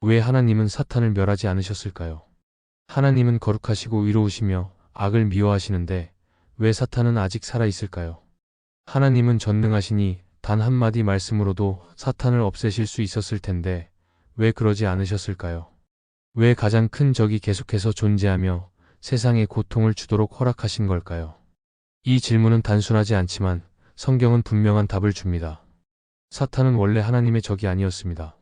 왜 하나님은 사탄을 멸하지 않으셨을까요? 하나님은 거룩하시고 위로우시며 악을 미워하시는데 왜 사탄은 아직 살아 있을까요? 하나님은 전능하시니 단 한마디 말씀으로도 사탄을 없애실 수 있었을 텐데 왜 그러지 않으셨을까요? 왜 가장 큰 적이 계속해서 존재하며 세상에 고통을 주도록 허락하신 걸까요? 이 질문은 단순하지 않지만 성경은 분명한 답을 줍니다. 사탄은 원래 하나님의 적이 아니었습니다.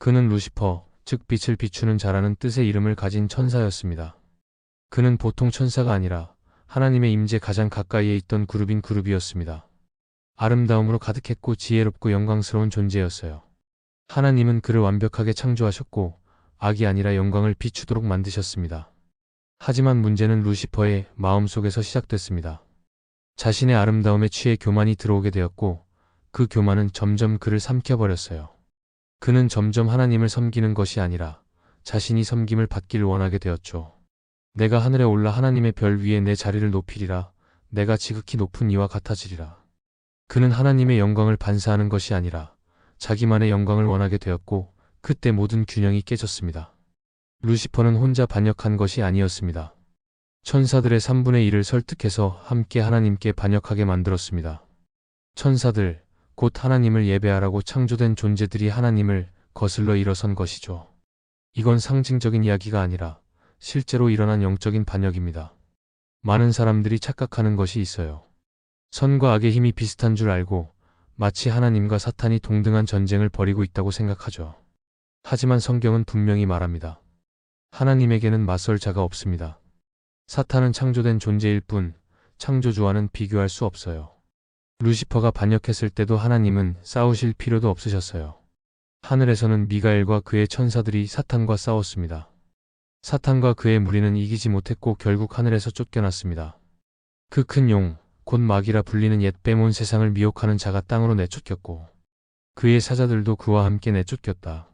그는 루시퍼, 즉 빛을 비추는 자라는 뜻의 이름을 가진 천사였습니다. 그는 보통 천사가 아니라 하나님의 임재 가장 가까이에 있던 그룹인 그룹이었습니다. 아름다움으로 가득했고 지혜롭고 영광스러운 존재였어요. 하나님은 그를 완벽하게 창조하셨고 악이 아니라 영광을 비추도록 만드셨습니다. 하지만 문제는 루시퍼의 마음속에서 시작됐습니다. 자신의 아름다움에 취해 교만이 들어오게 되었고 그 교만은 점점 그를 삼켜버렸어요. 그는 점점 하나님을 섬기는 것이 아니라 자신이 섬김을 받기를 원하게 되었죠. 내가 하늘에 올라 하나님의 별 위에 내 자리를 높이리라. 내가 지극히 높은 이와 같아지리라. 그는 하나님의 영광을 반사하는 것이 아니라 자기만의 영광을 원하게 되었고 그때 모든 균형이 깨졌습니다. 루시퍼는 혼자 반역한 것이 아니었습니다. 천사들의 3분의 1을 설득해서 함께 하나님께 반역하게 만들었습니다. 천사들, 곧 하나님을 예배하라고 창조된 존재들이 하나님을 거슬러 일어선 것이죠. 이건 상징적인 이야기가 아니라 실제로 일어난 영적인 반역입니다. 많은 사람들이 착각하는 것이 있어요. 선과 악의 힘이 비슷한 줄 알고 마치 하나님과 사탄이 동등한 전쟁을 벌이고 있다고 생각하죠. 하지만 성경은 분명히 말합니다. 하나님에게는 맞설 자가 없습니다. 사탄은 창조된 존재일 뿐 창조주와는 비교할 수 없어요. 루시퍼가 반역했을 때도 하나님은 싸우실 필요도 없으셨어요. 하늘에서는 미가엘과 그의 천사들이 사탄과 싸웠습니다. 사탄과 그의 무리는 이기지 못했고 결국 하늘에서 쫓겨났습니다. 그 큰 용, 곧 마귀라 불리는 옛 빼몬 세상을 미혹하는 자가 땅으로 내쫓겼고 그의 사자들도 그와 함께 내쫓겼다.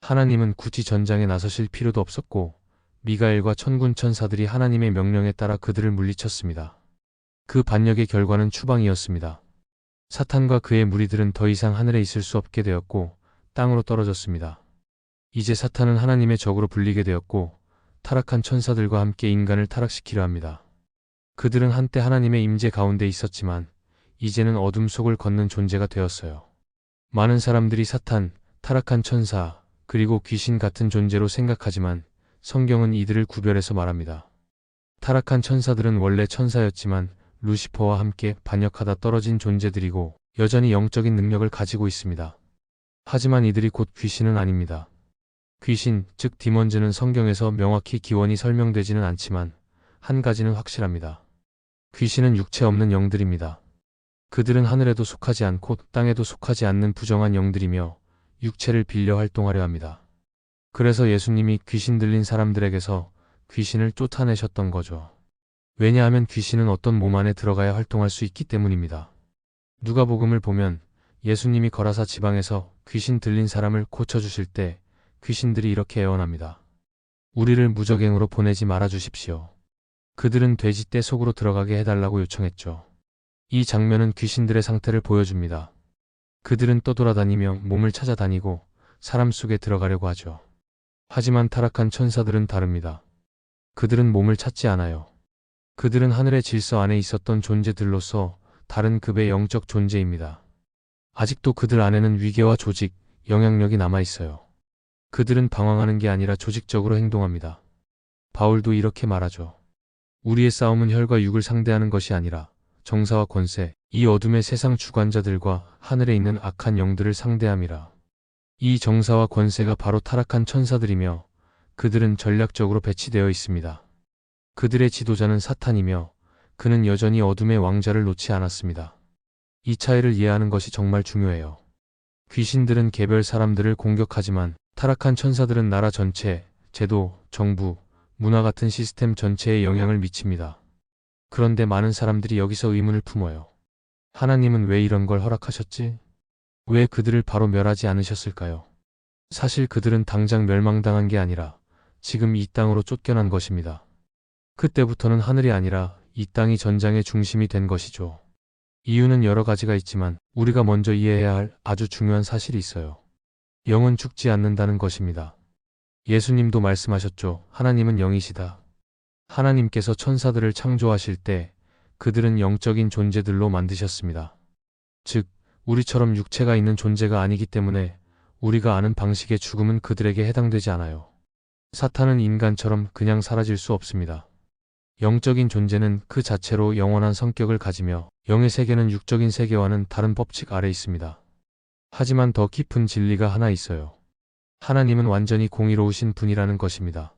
하나님은 굳이 전장에 나서실 필요도 없었고 미가엘과 천군 천사들이 하나님의 명령에 따라 그들을 물리쳤습니다. 그 반역의 결과는 추방이었습니다. 사탄과 그의 무리들은 더 이상 하늘에 있을 수 없게 되었고 땅으로 떨어졌습니다. 이제 사탄은 하나님의 적으로 불리게 되었고 타락한 천사들과 함께 인간을 타락시키려 합니다. 그들은 한때 하나님의 임재 가운데 있었지만 이제는 어둠 속을 걷는 존재가 되었어요. 많은 사람들이 사탄, 타락한 천사, 그리고 귀신 같은 존재로 생각하지만 성경은 이들을 구별해서 말합니다. 타락한 천사들은 원래 천사였지만 루시퍼와 함께 반역하다 떨어진 존재들이고 여전히 영적인 능력을 가지고 있습니다. 하지만 이들이 곧 귀신은 아닙니다. 귀신, 즉 디먼즈는 성경에서 명확히 기원이 설명되지는 않지만 한 가지는 확실합니다. 귀신은 육체 없는 영들입니다. 그들은 하늘에도 속하지 않고 땅에도 속하지 않는 부정한 영들이며 육체를 빌려 활동하려 합니다. 그래서 예수님이 귀신 들린 사람들에게서 귀신을 쫓아내셨던 거죠. 왜냐하면 귀신은 어떤 몸 안에 들어가야 활동할 수 있기 때문입니다. 누가복음을 보면 예수님이 거라사 지방에서 귀신 들린 사람을 고쳐주실 때 귀신들이 이렇게 애원합니다. 우리를 무적행으로 보내지 말아 주십시오. 그들은 돼지떼 속으로 들어가게 해달라고 요청했죠. 이 장면은 귀신들의 상태를 보여줍니다. 그들은 떠돌아다니며 몸을 찾아다니고 사람 속에 들어가려고 하죠. 하지만 타락한 천사들은 다릅니다. 그들은 몸을 찾지 않아요. 그들은 하늘의 질서 안에 있었던 존재들로서 다른 급의 영적 존재입니다. 아직도 그들 안에는 위계와 조직, 영향력이 남아 있어요. 그들은 방황하는 게 아니라 조직적으로 행동합니다. 바울도 이렇게 말하죠. 우리의 싸움은 혈과 육을 상대하는 것이 아니라 정사와 권세, 이 어둠의 세상 주관자들과 하늘에 있는 악한 영들을 상대함이라. 이 정사와 권세가 바로 타락한 천사들이며 그들은 전략적으로 배치되어 있습니다. 그들의 지도자는 사탄이며 그는 여전히 어둠의 왕자를 놓지 않았습니다. 이 차이를 이해하는 것이 정말 중요해요. 귀신들은 개별 사람들을 공격하지만 타락한 천사들은 나라 전체, 제도, 정부, 문화 같은 시스템 전체에 영향을 미칩니다. 그런데 많은 사람들이 여기서 의문을 품어요. 하나님은 왜 이런 걸 허락하셨지? 왜 그들을 바로 멸하지 않으셨을까요? 사실 그들은 당장 멸망당한 게 아니라 지금 이 땅으로 쫓겨난 것입니다. 그때부터는 하늘이 아니라 이 땅이 전장의 중심이 된 것이죠. 이유는 여러 가지가 있지만 우리가 먼저 이해해야 할 아주 중요한 사실이 있어요. 영은 죽지 않는다는 것입니다. 예수님도 말씀하셨죠. 하나님은 영이시다. 하나님께서 천사들을 창조하실 때 그들은 영적인 존재들로 만드셨습니다. 즉, 우리처럼 육체가 있는 존재가 아니기 때문에 우리가 아는 방식의 죽음은 그들에게 해당되지 않아요. 사탄은 인간처럼 그냥 사라질 수 없습니다. 영적인 존재는 그 자체로 영원한 성격을 가지며 영의 세계는 육적인 세계와는 다른 법칙 아래 있습니다. 하지만 더 깊은 진리가 하나 있어요. 하나님은 완전히 공의로우신 분이라는 것입니다.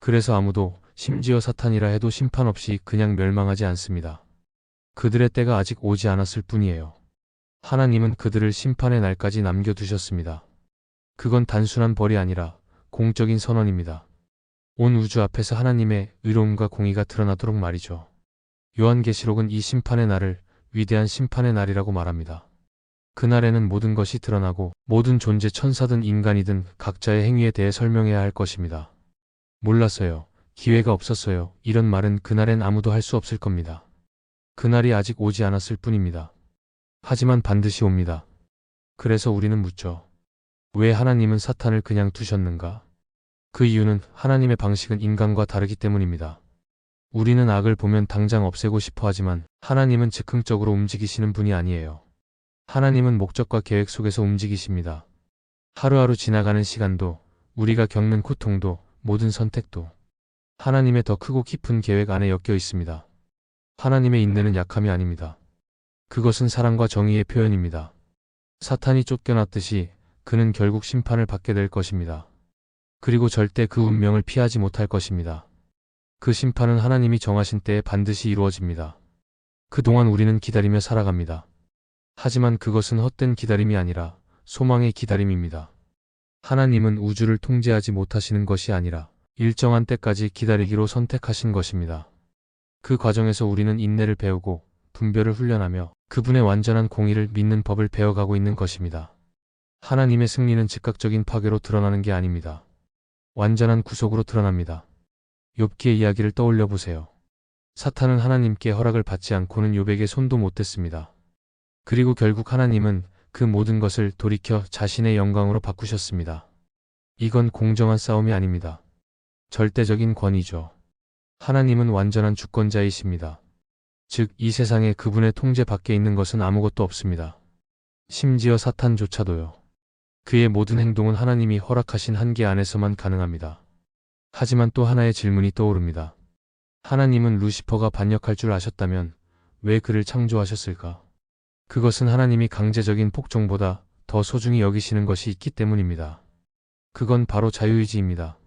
그래서 아무도 심지어 사탄이라 해도 심판 없이 그냥 멸망하지 않습니다. 그들의 때가 아직 오지 않았을 뿐이에요. 하나님은 그들을 심판의 날까지 남겨두셨습니다. 그건 단순한 벌이 아니라 공적인 선언입니다. 온 우주 앞에서 하나님의 의로움과 공의가 드러나도록 말이죠. 요한계시록은 이 심판의 날을 위대한 심판의 날이라고 말합니다. 그날에는 모든 것이 드러나고 모든 존재 천사든 인간이든 각자의 행위에 대해 설명해야 할 것입니다. 몰랐어요. 기회가 없었어요. 이런 말은 그날엔 아무도 할 수 없을 겁니다. 그날이 아직 오지 않았을 뿐입니다. 하지만 반드시 옵니다. 그래서 우리는 묻죠. 왜 하나님은 사탄을 그냥 두셨는가? 그 이유는 하나님의 방식은 인간과 다르기 때문입니다. 우리는 악을 보면 당장 없애고 싶어 하지만 하나님은 즉흥적으로 움직이시는 분이 아니에요. 하나님은 목적과 계획 속에서 움직이십니다. 하루하루 지나가는 시간도, 우리가 겪는 고통도, 모든 선택도 하나님의 더 크고 깊은 계획 안에 엮여 있습니다. 하나님의 인내는 약함이 아닙니다. 그것은 사랑과 정의의 표현입니다. 사탄이 쫓겨났듯이 그는 결국 심판을 받게 될 것입니다. 그리고 절대 그 운명을 피하지 못할 것입니다. 그 심판은 하나님이 정하신 때에 반드시 이루어집니다. 그동안 우리는 기다리며 살아갑니다. 하지만 그것은 헛된 기다림이 아니라 소망의 기다림입니다. 하나님은 우주를 통제하지 못하시는 것이 아니라 일정한 때까지 기다리기로 선택하신 것입니다. 그 과정에서 우리는 인내를 배우고 분별을 훈련하며 그분의 완전한 공의를 믿는 법을 배워가고 있는 것입니다. 하나님의 승리는 즉각적인 파괴로 드러나는 게 아닙니다. 완전한 구속으로 드러납니다. 욥기의 이야기를 떠올려 보세요. 사탄은 하나님께 허락을 받지 않고는 욥에게 손도 못 댔습니다. 그리고 결국 하나님은 그 모든 것을 돌이켜 자신의 영광으로 바꾸셨습니다. 이건 공정한 싸움이 아닙니다. 절대적인 권위죠. 하나님은 완전한 주권자이십니다. 즉, 이 세상에 그분의 통제 밖에 있는 것은 아무것도 없습니다. 심지어 사탄조차도요. 그의 모든 행동은 하나님이 허락하신 한계 안에서만 가능합니다. 하지만 또 하나의 질문이 떠오릅니다. 하나님은 루시퍼가 반역할 줄 아셨다면 왜 그를 창조하셨을까? 그것은 하나님이 강제적인 복종보다 더 소중히 여기시는 것이 있기 때문입니다. 그건 바로 자유의지입니다.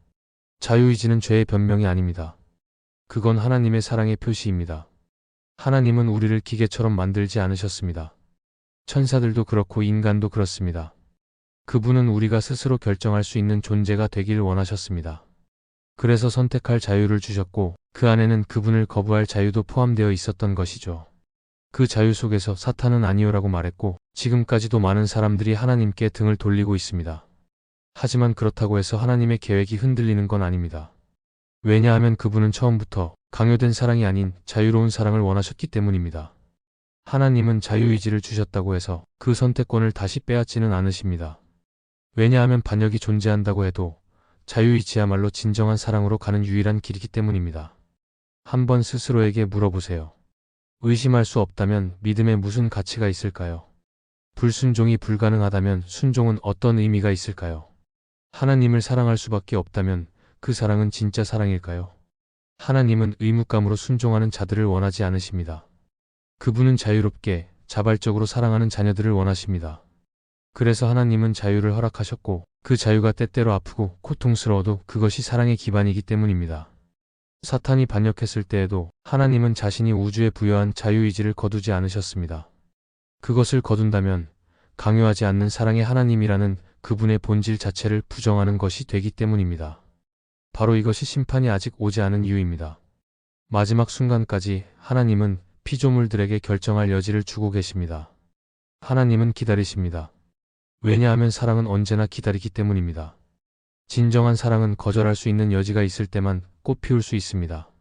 자유의지는 죄의 변명이 아닙니다. 그건 하나님의 사랑의 표시입니다. 하나님은 우리를 기계처럼 만들지 않으셨습니다. 천사들도 그렇고 인간도 그렇습니다. 그분은 우리가 스스로 결정할 수 있는 존재가 되길 원하셨습니다. 그래서 선택할 자유를 주셨고 그 안에는 그분을 거부할 자유도 포함되어 있었던 것이죠. 그 자유 속에서 사탄은 아니오라고 말했고 지금까지도 많은 사람들이 하나님께 등을 돌리고 있습니다. 하지만 그렇다고 해서 하나님의 계획이 흔들리는 건 아닙니다. 왜냐하면 그분은 처음부터 강요된 사랑이 아닌 자유로운 사랑을 원하셨기 때문입니다. 하나님은 자유의지를 주셨다고 해서 그 선택권을 다시 빼앗지는 않으십니다. 왜냐하면 반역이 존재한다고 해도 자유의지야말로 진정한 사랑으로 가는 유일한 길이기 때문입니다. 한번 스스로에게 물어보세요. 의심할 수 없다면 믿음에 무슨 가치가 있을까요? 불순종이 불가능하다면 순종은 어떤 의미가 있을까요? 하나님을 사랑할 수밖에 없다면 그 사랑은 진짜 사랑일까요? 하나님은 의무감으로 순종하는 자들을 원하지 않으십니다. 그분은 자유롭게, 자발적으로 사랑하는 자녀들을 원하십니다. 그래서 하나님은 자유를 허락하셨고 그 자유가 때때로 아프고 고통스러워도 그것이 사랑의 기반이기 때문입니다. 사탄이 반역했을 때에도 하나님은 자신이 우주에 부여한 자유의지를 거두지 않으셨습니다. 그것을 거둔다면 강요하지 않는 사랑의 하나님이라는 그분의 본질 자체를 부정하는 것이 되기 때문입니다. 바로 이것이 심판이 아직 오지 않은 이유입니다. 마지막 순간까지 하나님은 피조물들에게 결정할 여지를 주고 계십니다. 하나님은 기다리십니다. 왜냐하면 사랑은 언제나 기다리기 때문입니다. 진정한 사랑은 거절할 수 있는 여지가 있을 때만 꽃 피울 수 있습니다.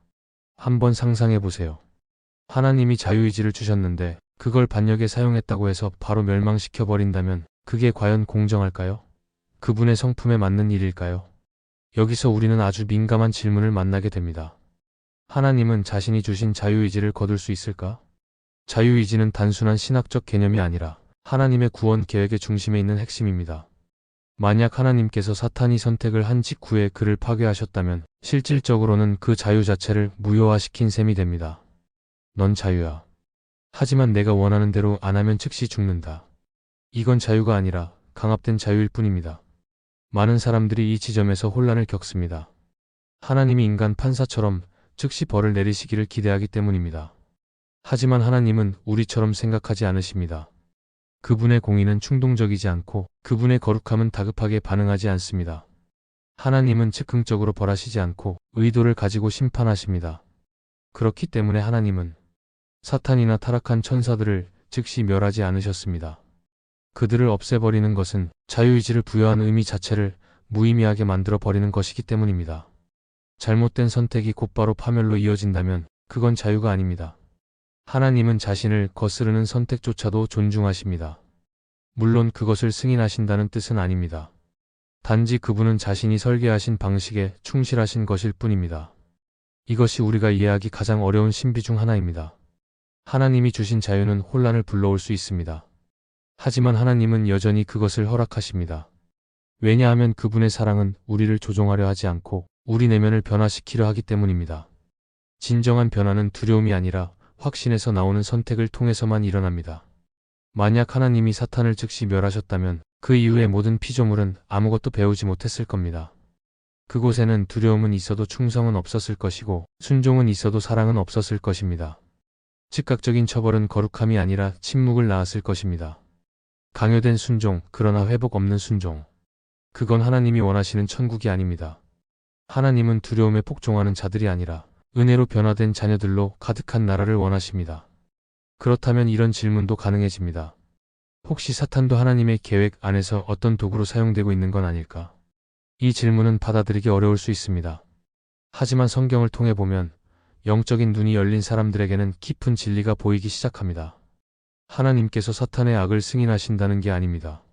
한번 상상해 보세요. 하나님이 자유의지를 주셨는데 그걸 반역에 사용했다고 해서 바로 멸망시켜 버린다면 그게 과연 공정할까요? 그분의 성품에 맞는 일일까요? 여기서 우리는 아주 민감한 질문을 만나게 됩니다. 하나님은 자신이 주신 자유의지를 거둘 수 있을까? 자유의지는 단순한 신학적 개념이 아니라 하나님의 구원 계획의 중심에 있는 핵심입니다. 만약 하나님께서 사탄이 선택을 한 직후에 그를 파괴하셨다면 실질적으로는 그 자유 자체를 무효화시킨 셈이 됩니다. 넌 자유야. 하지만 내가 원하는 대로 안 하면 즉시 죽는다. 이건 자유가 아니라 강압된 자유일 뿐입니다. 많은 사람들이 이 지점에서 혼란을 겪습니다. 하나님이 인간 판사처럼 즉시 벌을 내리시기를 기대하기 때문입니다. 하지만 하나님은 우리처럼 생각하지 않으십니다. 그분의 공의는 충동적이지 않고 그분의 거룩함은 다급하게 반응하지 않습니다. 하나님은 즉흥적으로 벌하시지 않고 의도를 가지고 심판하십니다. 그렇기 때문에 하나님은 사탄이나 타락한 천사들을 즉시 멸하지 않으셨습니다. 그들을 없애버리는 것은 자유의지를 부여한 의미 자체를 무의미하게 만들어 버리는 것이기 때문입니다. 잘못된 선택이 곧바로 파멸로 이어진다면 그건 자유가 아닙니다. 하나님은 자신을 거스르는 선택조차도 존중하십니다. 물론 그것을 승인하신다는 뜻은 아닙니다. 단지 그분은 자신이 설계하신 방식에 충실하신 것일 뿐입니다. 이것이 우리가 이해하기 가장 어려운 신비 중 하나입니다. 하나님이 주신 자유는 혼란을 불러올 수 있습니다. 하지만 하나님은 여전히 그것을 허락하십니다. 왜냐하면 그분의 사랑은 우리를 조종하려 하지 않고 우리 내면을 변화시키려 하기 때문입니다. 진정한 변화는 두려움이 아니라 확신에서 나오는 선택을 통해서만 일어납니다. 만약 하나님이 사탄을 즉시 멸하셨다면 그 이후의 모든 피조물은 아무것도 배우지 못했을 겁니다. 그곳에는 두려움은 있어도 충성은 없었을 것이고 순종은 있어도 사랑은 없었을 것입니다. 즉각적인 처벌은 거룩함이 아니라 침묵을 낳았을 것입니다. 강요된 순종, 그러나 회복 없는 순종. 그건 하나님이 원하시는 천국이 아닙니다. 하나님은 두려움에 폭종하는 자들이 아니라 은혜로 변화된 자녀들로 가득한 나라를 원하십니다. 그렇다면 이런 질문도 가능해집니다. 혹시 사탄도 하나님의 계획 안에서 어떤 도구로 사용되고 있는 건 아닐까? 이 질문은 받아들이기 어려울 수 있습니다. 하지만 성경을 통해 보면 영적인 눈이 열린 사람들에게는 깊은 진리가 보이기 시작합니다. 하나님께서 사탄의 악을 승인하신다는 게 아닙니다.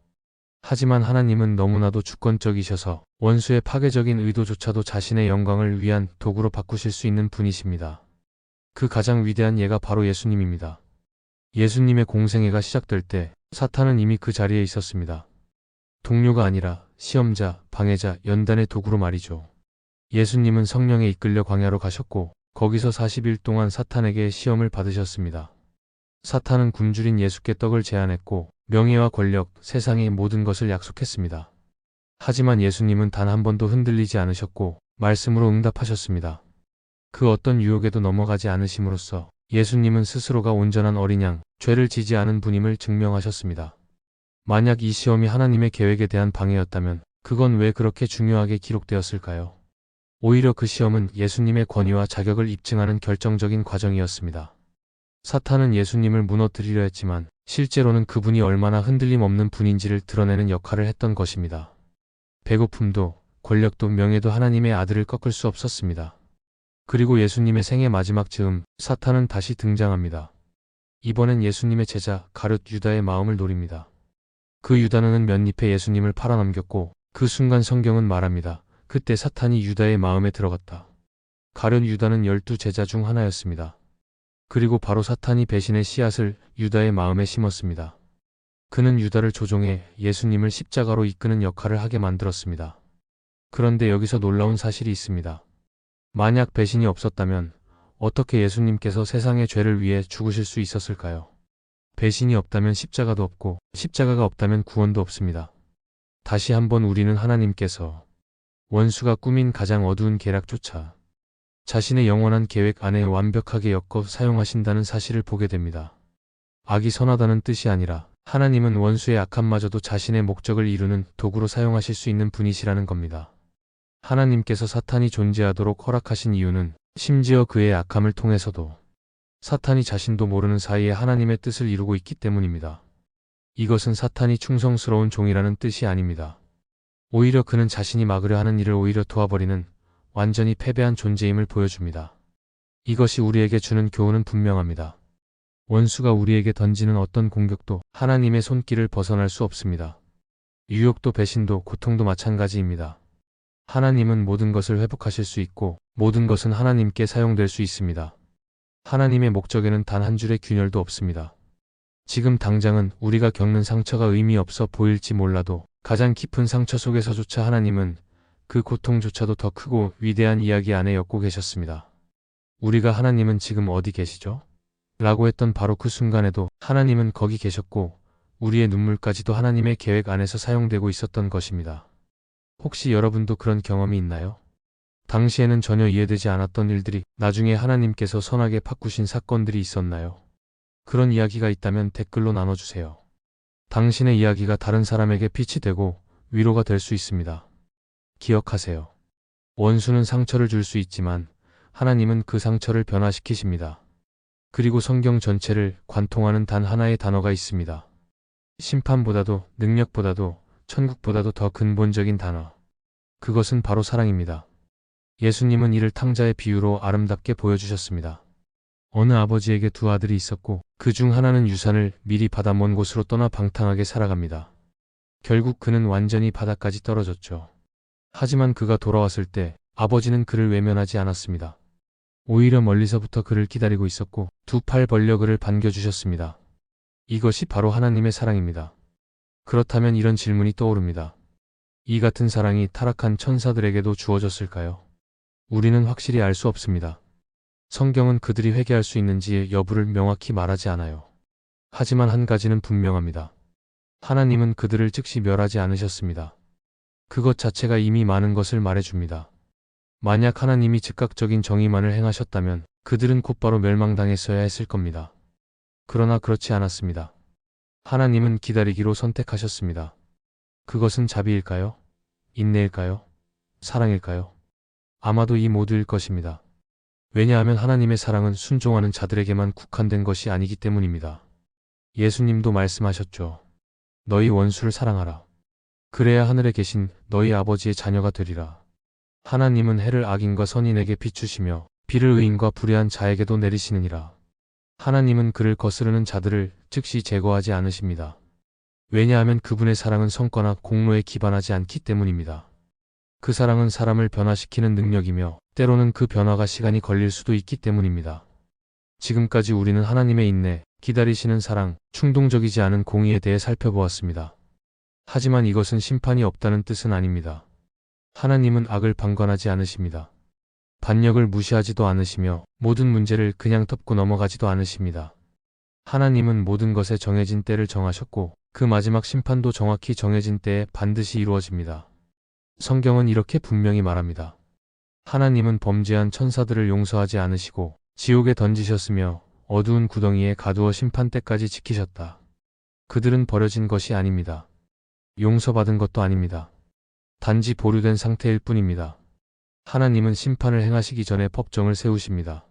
하지만 하나님은 너무나도 주권적이셔서 원수의 파괴적인 의도조차도 자신의 영광을 위한 도구로 바꾸실 수 있는 분이십니다. 그 가장 위대한 예가 바로 예수님입니다. 예수님의 공생애가 시작될 때 사탄은 이미 그 자리에 있었습니다. 동료가 아니라 시험자, 방해자, 연단의 도구로 말이죠. 예수님은 성령에 이끌려 광야로 가셨고 거기서 40일 동안 사탄에게 시험을 받으셨습니다. 사탄은 굶주린 예수께 떡을 제안했고 명예와 권력, 세상의 모든 것을 약속했습니다. 하지만 예수님은 단 한 번도 흔들리지 않으셨고 말씀으로 응답하셨습니다. 그 어떤 유혹에도 넘어가지 않으심으로써 예수님은 스스로가 온전한 어린 양, 죄를 지지 않은 분임을 증명하셨습니다. 만약 이 시험이 하나님의 계획에 대한 방해였다면 그건 왜 그렇게 중요하게 기록되었을까요? 오히려 그 시험은 예수님의 권위와 자격을 입증하는 결정적인 과정이었습니다. 사탄은 예수님을 무너뜨리려 했지만 실제로는 그분이 얼마나 흔들림 없는 분인지를 드러내는 역할을 했던 것입니다. 배고픔도 권력도 명예도 하나님의 아들을 꺾을 수 없었습니다. 그리고 예수님의 생애 마지막 즈음 사탄은 다시 등장합니다. 이번엔 예수님의 제자 가룟 유다의 마음을 노립니다. 그 유다는 몇 잎에 예수님을 팔아넘겼고 그 순간 성경은 말합니다. 그때 사탄이 유다의 마음에 들어갔다. 가룟 유다는 열두 제자 중 하나였습니다. 그리고 바로 사탄이 배신의 씨앗을 유다의 마음에 심었습니다. 그는 유다를 조종해 예수님을 십자가로 이끄는 역할을 하게 만들었습니다. 그런데 여기서 놀라운 사실이 있습니다. 만약 배신이 없었다면 어떻게 예수님께서 세상의 죄를 위해 죽으실 수 있었을까요? 배신이 없다면 십자가도 없고 십자가가 없다면 구원도 없습니다. 다시 한번 우리는 하나님께서 원수가 꾸민 가장 어두운 계략조차 자신의 영원한 계획 안에 완벽하게 엮어 사용하신다는 사실을 보게 됩니다. 악이 선하다는 뜻이 아니라 하나님은 원수의 악함마저도 자신의 목적을 이루는 도구로 사용하실 수 있는 분이시라는 겁니다. 하나님께서 사탄이 존재하도록 허락하신 이유는 심지어 그의 악함을 통해서도 사탄이 자신도 모르는 사이에 하나님의 뜻을 이루고 있기 때문입니다. 이것은 사탄이 충성스러운 종이라는 뜻이 아닙니다. 오히려 그는 자신이 막으려 하는 일을 오히려 도와버리는 완전히 패배한 존재임을 보여줍니다. 이것이 우리에게 주는 교훈은 분명합니다. 원수가 우리에게 던지는 어떤 공격도 하나님의 손길을 벗어날 수 없습니다. 유혹도 배신도 고통도 마찬가지입니다. 하나님은 모든 것을 회복하실 수 있고 모든 것은 하나님께 사용될 수 있습니다. 하나님의 목적에는 단 한 줄의 균열도 없습니다. 지금 당장은 우리가 겪는 상처가 의미 없어 보일지 몰라도 가장 깊은 상처 속에서조차 하나님은 그 고통조차도 더 크고 위대한 이야기 안에 엮고 계셨습니다. 우리가 하나님은 지금 어디 계시죠? 라고 했던 바로 그 순간에도 하나님은 거기 계셨고 우리의 눈물까지도 하나님의 계획 안에서 사용되고 있었던 것입니다. 혹시 여러분도 그런 경험이 있나요? 당시에는 전혀 이해되지 않았던 일들이 나중에 하나님께서 선하게 바꾸신 사건들이 있었나요? 그런 이야기가 있다면 댓글로 나눠주세요. 당신의 이야기가 다른 사람에게 빛이 되고 위로가 될 수 있습니다. 기억하세요. 원수는 상처를 줄 수 있지만 하나님은 그 상처를 변화시키십니다. 그리고 성경 전체를 관통하는 단 하나의 단어가 있습니다. 심판보다도 능력보다도 천국보다도 더 근본적인 단어. 그것은 바로 사랑입니다. 예수님은 이를 탕자의 비유로 아름답게 보여주셨습니다. 어느 아버지에게 두 아들이 있었고 그 중 하나는 유산을 미리 받아 먼 곳으로 떠나 방탕하게 살아갑니다. 결국 그는 완전히 바닥까지 떨어졌죠. 하지만 그가 돌아왔을 때 아버지는 그를 외면하지 않았습니다. 오히려 멀리서부터 그를 기다리고 있었고 두 팔 벌려 그를 반겨주셨습니다. 이것이 바로 하나님의 사랑입니다. 그렇다면 이런 질문이 떠오릅니다. 이 같은 사랑이 타락한 천사들에게도 주어졌을까요? 우리는 확실히 알 수 없습니다. 성경은 그들이 회개할 수 있는지의 여부를 명확히 말하지 않아요. 하지만 한 가지는 분명합니다. 하나님은 그들을 즉시 멸하지 않으셨습니다. 그것 자체가 이미 많은 것을 말해줍니다. 만약 하나님이 즉각적인 정의만을 행하셨다면 그들은 곧바로 멸망당했어야 했을 겁니다. 그러나 그렇지 않았습니다. 하나님은 기다리기로 선택하셨습니다. 그것은 자비일까요? 인내일까요? 사랑일까요? 아마도 이 모두일 것입니다. 왜냐하면 하나님의 사랑은 순종하는 자들에게만 국한된 것이 아니기 때문입니다. 예수님도 말씀하셨죠. 너희 원수를 사랑하라. 그래야 하늘에 계신 너희 아버지의 자녀가 되리라. 하나님은 해를 악인과 선인에게 비추시며 비를 의인과 불의한 자에게도 내리시느니라. 하나님은 그를 거스르는 자들을 즉시 제거하지 않으십니다. 왜냐하면 그분의 사랑은 성과나 공로에 기반하지 않기 때문입니다. 그 사랑은 사람을 변화시키는 능력이며 때로는 그 변화가 시간이 걸릴 수도 있기 때문입니다. 지금까지 우리는 하나님의 인내, 기다리시는 사랑, 충동적이지 않은 공의에 대해 살펴보았습니다. 하지만 이것은 심판이 없다는 뜻은 아닙니다. 하나님은 악을 방관하지 않으십니다. 반역을 무시하지도 않으시며 모든 문제를 그냥 덮고 넘어가지도 않으십니다. 하나님은 모든 것에 정해진 때를 정하셨고 그 마지막 심판도 정확히 정해진 때에 반드시 이루어집니다. 성경은 이렇게 분명히 말합니다. 하나님은 범죄한 천사들을 용서하지 않으시고 지옥에 던지셨으며 어두운 구덩이에 가두어 심판 때까지 지키셨다. 그들은 버려진 것이 아닙니다. 용서받은 것도 아닙니다. 단지 보류된 상태일 뿐입니다. 하나님은 심판을 행하시기 전에 법정을 세우십니다.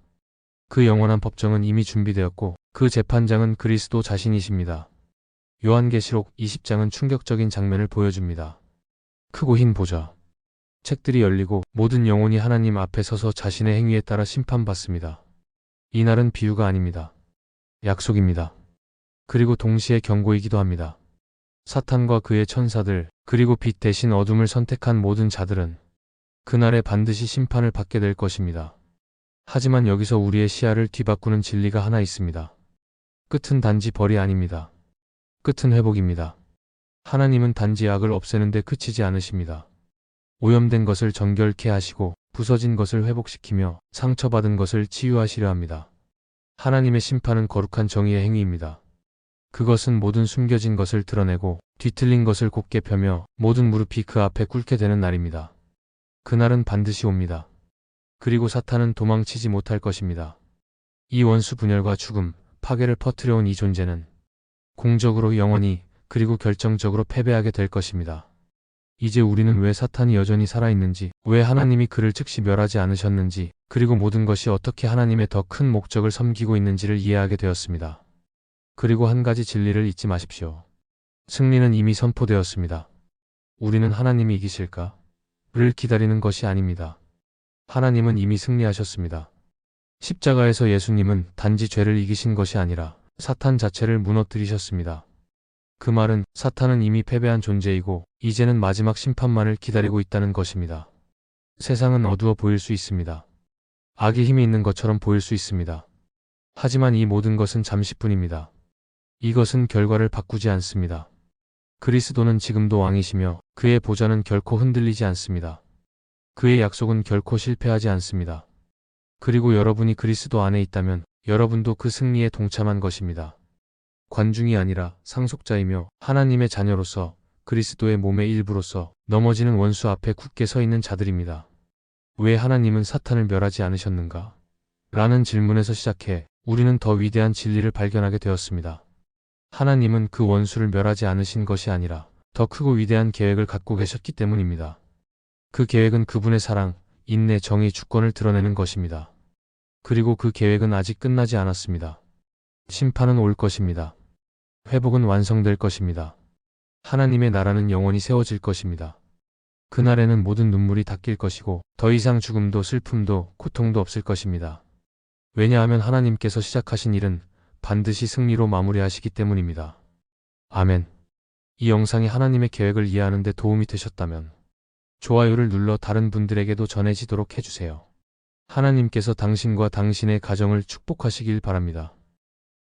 그 영원한 법정은 이미 준비되었고 그 재판장은 그리스도 자신이십니다. 요한계시록 20장은 충격적인 장면을 보여줍니다. 크고 흰 보좌. 책들이 열리고 모든 영혼이 하나님 앞에 서서 자신의 행위에 따라 심판받습니다. 이날은 비유가 아닙니다. 약속입니다. 그리고 동시에 경고이기도 합니다. 사탄과 그의 천사들, 그리고 빛 대신 어둠을 선택한 모든 자들은 그날에 반드시 심판을 받게 될 것입니다. 하지만 여기서 우리의 시야를 뒤바꾸는 진리가 하나 있습니다. 끝은 단지 벌이 아닙니다. 끝은 회복입니다. 하나님은 단지 악을 없애는데 그치지 않으십니다. 오염된 것을 정결케 하시고 부서진 것을 회복시키며 상처받은 것을 치유하시려 합니다. 하나님의 심판은 거룩한 정의의 행위입니다. 그것은 모든 숨겨진 것을 드러내고 뒤틀린 것을 곧게 펴며 모든 무릎이 그 앞에 꿇게 되는 날입니다. 그날은 반드시 옵니다. 그리고 사탄은 도망치지 못할 것입니다. 이 원수 분열과 죽음, 파괴를 퍼뜨려온 이 존재는 공적으로 영원히 그리고 결정적으로 패배하게 될 것입니다. 이제 우리는 왜 사탄이 여전히 살아있는지, 왜 하나님이 그를 즉시 멸하지 않으셨는지, 그리고 모든 것이 어떻게 하나님의 더 큰 목적을 섬기고 있는지를 이해하게 되었습니다. 그리고 한 가지 진리를 잊지 마십시오. 승리는 이미 선포되었습니다. 우리는 하나님이 이기실까? 를 기다리는 것이 아닙니다. 하나님은 이미 승리하셨습니다. 십자가에서 예수님은 단지 죄를 이기신 것이 아니라 사탄 자체를 무너뜨리셨습니다. 그 말은 사탄은 이미 패배한 존재이고 이제는 마지막 심판만을 기다리고 있다는 것입니다. 세상은 어두워 보일 수 있습니다. 악의 힘이 있는 것처럼 보일 수 있습니다. 하지만 이 모든 것은 잠시뿐입니다. 이것은 결과를 바꾸지 않습니다. 그리스도는 지금도 왕이시며 그의 보좌는 결코 흔들리지 않습니다. 그의 약속은 결코 실패하지 않습니다. 그리고 여러분이 그리스도 안에 있다면 여러분도 그 승리에 동참한 것입니다. 관중이 아니라 상속자이며 하나님의 자녀로서 그리스도의 몸의 일부로서 넘어지는 원수 앞에 굳게 서 있는 자들입니다. 왜 하나님은 사탄을 멸하지 않으셨는가? 라는 질문에서 시작해 우리는 더 위대한 진리를 발견하게 되었습니다. 하나님은 그 원수를 멸하지 않으신 것이 아니라 더 크고 위대한 계획을 갖고 계셨기 때문입니다. 그 계획은 그분의 사랑, 인내, 정의, 주권을 드러내는 것입니다. 그리고 그 계획은 아직 끝나지 않았습니다. 심판은 올 것입니다. 회복은 완성될 것입니다. 하나님의 나라는 영원히 세워질 것입니다. 그날에는 모든 눈물이 닦일 것이고 더 이상 죽음도 슬픔도 고통도 없을 것입니다. 왜냐하면 하나님께서 시작하신 일은 반드시 승리로 마무리하시기 때문입니다. 아멘. 이 영상이 하나님의 계획을 이해하는 데 도움이 되셨다면 좋아요를 눌러 다른 분들에게도 전해지도록 해주세요. 하나님께서 당신과 당신의 가정을 축복하시길 바랍니다.